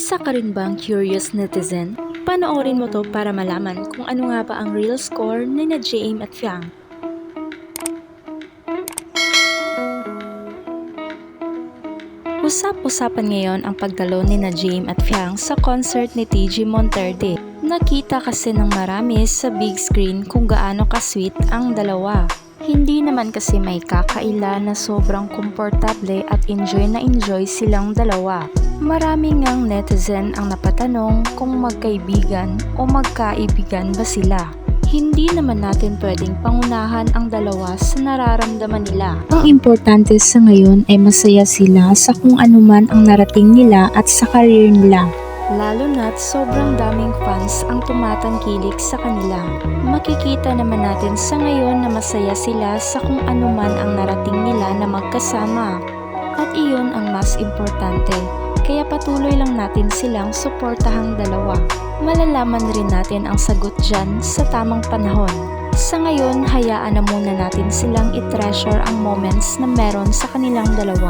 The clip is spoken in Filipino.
Isa ka rin bang curious netizen? Panoorin mo to para malaman kung ano nga ba ang real score ni na JM at Fiang. Usap-usapan ngayon ang pagdalo ni na James at Fiang sa concert ni TG Monterde. Nakita kasi ng marami sa big screen kung gaano ka-sweet ang dalawa. Hindi naman kasi may kakaila na sobrang komportable at enjoy na enjoy silang dalawa. Marami ngang netizen ang napatanong kung magkaibigan o magkaibigan ba sila. Hindi naman natin pwedeng pangunahan ang dalawa sa nararamdaman nila. Ang importante sa ngayon ay masaya sila sa kung anuman ang narating nila at sa career nila. Lalo na't sobrang daming fans ang tumatangkilik sa kanila. Makikita naman natin sa ngayon na masaya sila sa kung anuman ang narating nila na magkasama. At iyon ang mas importante. Kaya patuloy lang natin silang suportahang dalawa. Malalaman rin natin ang sagot dyan sa tamang panahon. Sa ngayon, hayaan na muna natin silang i-treasure ang moments na meron sa kanilang dalawa.